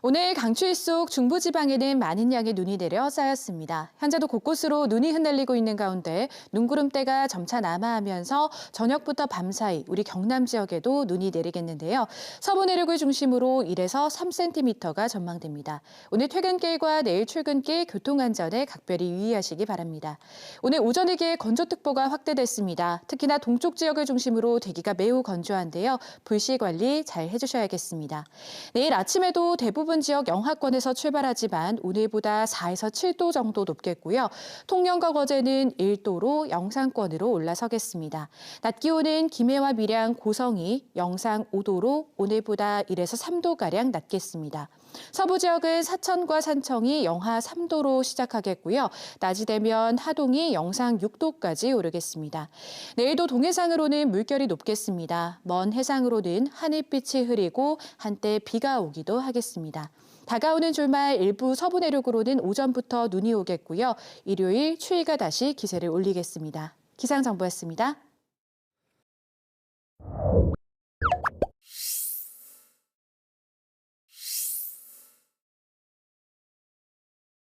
오늘 강추위 속 중부지방에는 많은 양의 눈이 내려 쌓였습니다. 현재도 곳곳으로 눈이 흩날리고 있는 가운데 눈구름대가 점차 남하하면서 저녁부터 밤사이 우리 경남 지역에도 눈이 내리겠는데요. 서부 내륙을 중심으로 1에서 3cm가 전망됩니다. 오늘 퇴근길과 내일 출근길 교통안전에 각별히 유의하시기 바랍니다. 오늘 오전이기에 건조특보가 확대됐습니다. 특히나 동쪽 지역을 중심으로 대기가 매우 건조한데요. 불씨 관리 잘 해주셔야겠습니다. 내일 아침에도 대부분 지역 영하권에서 출발하지만 오늘보다 4에서 7도 정도 높겠고요. 통영과 거제는 1도로 영상권으로 올라서겠습니다. 낮 기온은 김해와 밀양, 고성이 영상 5도로 오늘보다 1에서 3도가량 낮겠습니다. 서부 지역은 사천과 산청이 영하 3도로 시작하겠고요. 낮이 되면 하동이 영상 6도까지 오르겠습니다. 내일도 동해상으로는 물결이 높겠습니다. 먼 해상으로는 하늘빛이 흐리고 한때 비가 오기도 하겠 습니다. 다가오는 주말 일부 서부 내륙으로는 오전부터 눈이 오겠고요. 일요일 추위가 다시 기세를 올리겠습니다. 기상정보였습니다.